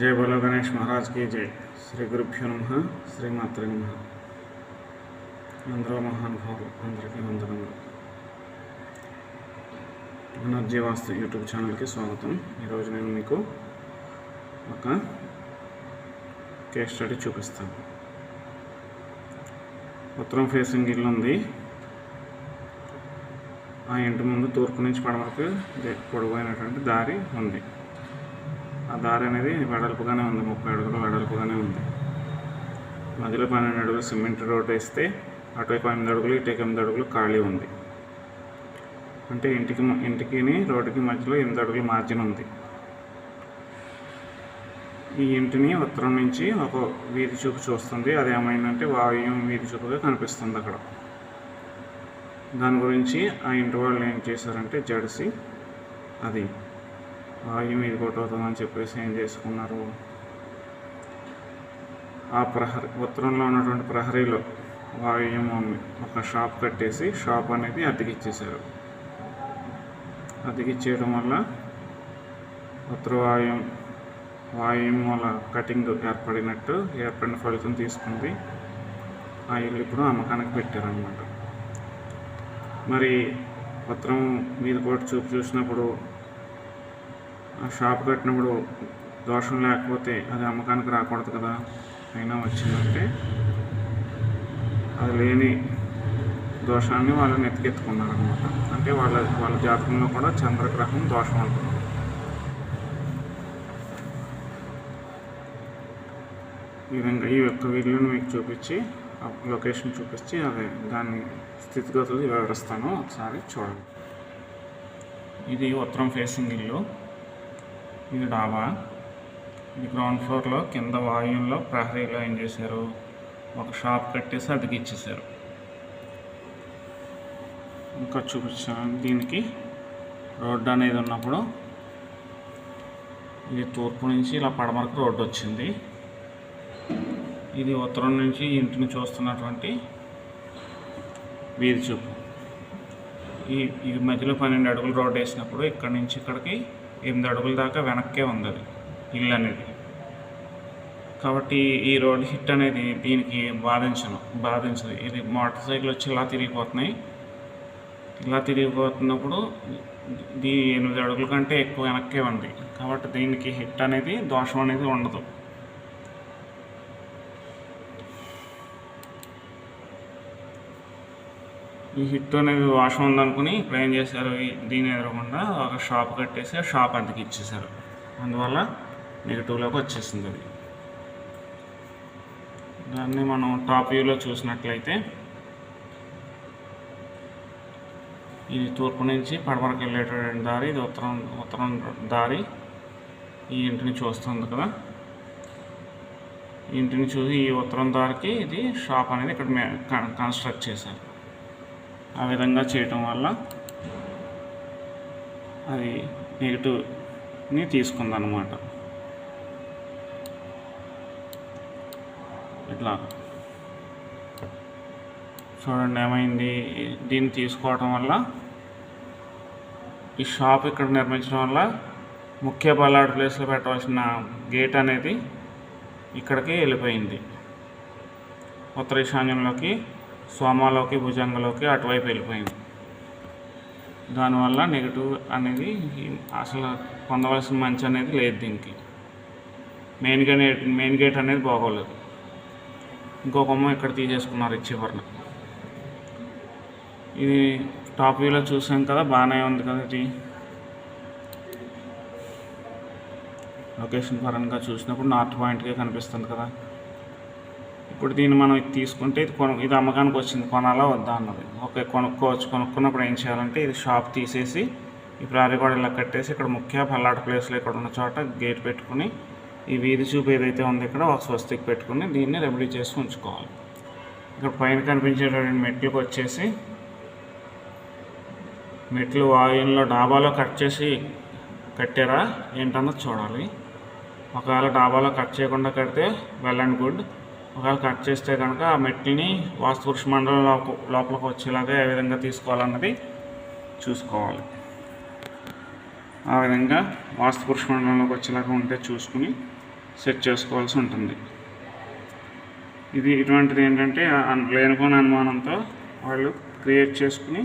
జై బలో గణేష్ మహారాజ్ జై. శ్రీ గురుభ్యో నమ శ్రీమాత్రి నమ. అందరూ మహానుభావులు అందరికీ వందనములు. పునర్జీవాస్తు యూట్యూబ్ ఛానల్కి స్వాగతం. ఈరోజు నేను మీకు ఒక కేస్ స్టడీ చూపిస్తాను. ఉత్తరం ఫేసింగ్ ఇల్లు ఉంది. ఆ ఇంటి ముందు తూర్పు నుంచి పడమరకు పొడవైనటువంటి దారి ఉంది. దారి అనేది వెడల్పుగానే ఉంది ముప్పై అడుగులు వెడల్పుగానే ఉంది. మధ్యలో పన్నెండు అడుగులు సిమెంట్ రోడ్ వేస్తే అటువైపు ఎనిమిది అడుగులు ఇటువైపు ఎనిమిది అడుగులు ఖాళీ ఉంది. అంటే ఇంటికి ఇంటికి రోడ్డుకి మధ్యలో ఎనిమిది అడుగులు మార్జిన్ ఉంది. ఈ ఇంటిని ఉత్తరం నుంచి ఒక వీధి చూపు చూస్తుంది. అది ఏమైందంటే వాయుం వీధి చూపుగా కనిపిస్తుంది అక్కడ. దాని గురించి ఆ ఇంటి వాళ్ళు ఏం చేశారంటే జడిసి అది వాయువు మీద కొట్టవుతుందని చెప్పేసి ఏం చేసుకున్నారు? ఆ ప్రహరీ ఉత్తరంలో ఉన్నటువంటి ప్రహరీలో వాయువ్యం ఒక షాప్ కట్టేసి షాప్ అనేది అద్దెకిచ్చేశారు. అతికిచ్చేయడం వల్ల ఉత్తర వాయుం వాయువ్యం వల్ల కటింగ్ ఏర్పడినట్టు ఏర్పడిన ఫలితం తీసుకుంది. ఆ ఇల్లు ఇప్పుడు అమ్మకానికి పెట్టారనమాట మరి పత్రం మీద కూడా చూపు చూసినప్పుడు షాప్ కట్టినప్పుడు దోషం లేకపోతే అది అమ్మకానికి రాకూడదు కదా అయినా వచ్చిందంటే అది లేని దోషాన్ని వాళ్ళు నెత్తికెత్తుకున్నారు అనమాట అంటే వాళ్ళ వాళ్ళ జాతకంలో కూడా చంద్రగ్రహం దోషం ఉంటుంది ఈ విధంగా ఈ యొక్క వీడియోని మీకు చూపించి ఆ లొకేషన్ చూపించి అదే దాని స్థితిగతులు వివరిస్తాను. ఒకసారి చూడండి. ఇది ఉత్తరం ఫేసింగ్ ఇల్లు. ఇది డాబా. ఇది గ్రౌండ్ ఫ్లోర్లో కింద వాయువులో ప్రహరీలో ఏం చేశారు? ఒక షాప్ కట్టేసి అద్దెకి ఇచ్చేసారు ఇంకా చూపించాను దీనికి రోడ్డు అనేది ఉన్నప్పుడు ఇది తూర్పు నుంచి ఇలా పడమరకు రోడ్డు వచ్చింది. ఇది ఉత్తరం నుంచి ఇంటిని చూస్తున్నటువంటి వీధి చూపు. ఈ ఈ మధ్యలో పన్నెండు అడుగులు రోడ్డు వేసినప్పుడు ఇక్కడి నుంచి ఇక్కడికి ఎనిమిది అడుగుల దాకా వెనక్కే ఉంది అది ఇల్లు అనేది. కాబట్టి ఈ రోడ్ హిట్ అనేది దీనికి బాధించను బాధించదు. ఇది మోటార్ సైకిల్ వచ్చి ఇలా తిరిగిపోతున్నాయి. ఇలా తిరిగిపోతున్నప్పుడు దీ ఎనిమిది అడుగుల కంటే ఎక్కువ వెనక్కే ఉంది. కాబట్టి దీనికి హిట్ అనేది దోషం అనేది ఉండదు. ఈ హిట్ అనేది వాషం ఉందనుకుని ఇప్పుడు ఏం చేశారు? దీని ఎదురకుండా ఒక షాప్ కట్టేసి ఆ షాప్ అంతకి ఇచ్చేసారు అందువల్ల నెగిటివ్లోకి వచ్చేసింది అది. దాన్ని మనం టాప్ వ్యూలో చూసినట్లయితే ఇది తూర్పు నుంచి పడమరకు వెళ్ళేటటువంటి దారి ఇది ఉత్తరం ఉత్తరం దారి ఈ ఇంటిని చూస్తుంది కదా. ఈ ఇంటిని చూసి ఈ ఉత్తరం దారికి ఇది షాప్ అనేది ఇక్కడ కన్స్ట్రక్ట్ చేశారు. ఆ విధంగా చేయటం వల్ల అది నెగిటివ్ని తీసుకుందనమాట ఇట్లా. చూడండి ఏమైంది? దీన్ని తీసుకోవటం వల్ల ఈ షాప్ ఇక్కడ నిర్మించడం వల్ల ముఖ్య బలాడ్ ప్లేస్లో పెట్టవలసిన గేట్ అనేది ఇక్కడికి వెళ్ళిపోయింది. ఉత్తర ఈశాన్యంలోకి సోమాలోకి భుజంగలోకి అటువైపు వెళ్ళిపోయింది. దానివల్ల నెగిటివ్ అనేది అసలు పొందవలసిన మంచి అనేది లేదు దీనికి. మెయిన్ గేట్ మెయిన్ గేట్ అనేది బాగోలేదు. ఇంకో కొమ్మ ఇక్కడ తీసేసుకున్నారు ఈ ఇది టాప్ వ్యూలో చూసాం కదా బాగానే ఉంది కదా ఇది. లొకేషన్ పరంగా చూసినప్పుడు నార్త్ పాయింట్గా కనిపిస్తుంది కదా. ఇప్పుడు దీన్ని మనం ఇది తీసుకుంటే ఇది కొను ఇది అమ్మకానికి వచ్చింది కొనాలా వద్దా అన్నది. ఓకే కొనుక్కోవచ్చు. కొనుక్కున్నప్పుడు ఏం చేయాలంటే ఇది షాప్ తీసేసి ఈ ప్రారీ కూడా ఇలా కట్టేసి ఇక్కడ ముఖ్య పల్లాట ప్లేస్లో ఇక్కడ ఉన్న చోట గేట్ పెట్టుకుని ఈ వీధి చూపు ఏదైతే ఉందో ఇక్కడ ఒక స్వస్తికి పెట్టుకుని దీన్ని రెమెడీ చేసి ఉంచుకోవాలి. ఇక్కడ పైన కనిపించేటువంటి మెట్లకు వచ్చేసి మెట్లు వాయువులో డాబాలో కట్ చేసి కట్టారా ఏంటన్నది చూడాలి. ఒకవేళ డాబాలో కట్ చేయకుండా కడితే వెల్ అండ్ గుడ్. ఒకవేళ కట్ చేస్తే కనుక ఆ మెట్లని వాస్తు పురుష మండలం లోప లోపలికి వచ్చేలాగా ఏ విధంగా తీసుకోవాలన్నది చూసుకోవాలి. ఆ విధంగా వాస్తు పురుష మండలంలోకి వచ్చేలాగా ఉంటే చూసుకుని సెట్ చేసుకోవాల్సి ఉంటుంది. ఇది ఇటువంటిది ఏంటంటే లేనిపోని అనుమానంతో వాళ్ళు క్రియేట్ చేసుకుని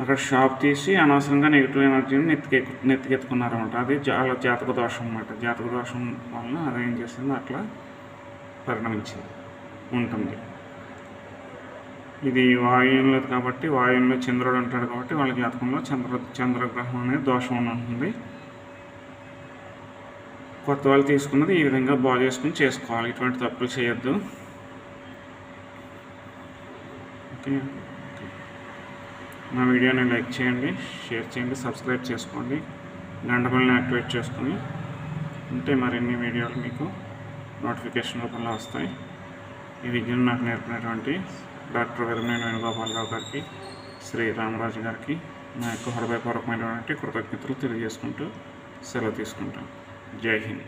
అక్కడ షాప్ తీసి అనవసరంగా నెగిటివ్ ఎనర్జీని నెత్తికె నెత్తికెత్తుకున్నారన్నమాట. అది చాలా జాతక దోషం అన్నమాట. జాతక దోషం వలన అది ఏం చేస్తుంది అట్లా పరిణమించింది. ఉంటుంది. ఇది వాయువులో కాబట్టి వాయువులో చంద్రుడు ఉంటాడు కాబట్టి వాళ్ళ జాతకంలో చంద్ర చంద్రగ్రహం అనేది దోషం ఉంటుంది. కొత్త వాళ్ళు తీసుకున్నది ఈ విధంగా బాగు చేసుకుని చేసుకోవాలి. ఇటువంటి తప్పులు చేయొద్దు. ఓకే. నా వీడియోని లైక్ చేయండి షేర్ చేయండి సబ్స్క్రైబ్ చేసుకోండి గంటపల్ని యాక్టివేట్ చేసుకొని. ఉంటే మరిన్ని వీడియోలు మీకు నోటిఫికేషన్ రూపంలో వస్తాయి. ఈ విద్యను నాకు నేర్పినటువంటి డాక్టర్ వెదమనేని వేణుగోపాలరావు గారికి శ్రీ రామరాజు గారికి నా యొక్క హృదయపూర్వకమైనటువంటి కృతజ్ఞతలు తెలియజేసుకుంటూ సెలవు తీసుకుంటాను. జై హింద్.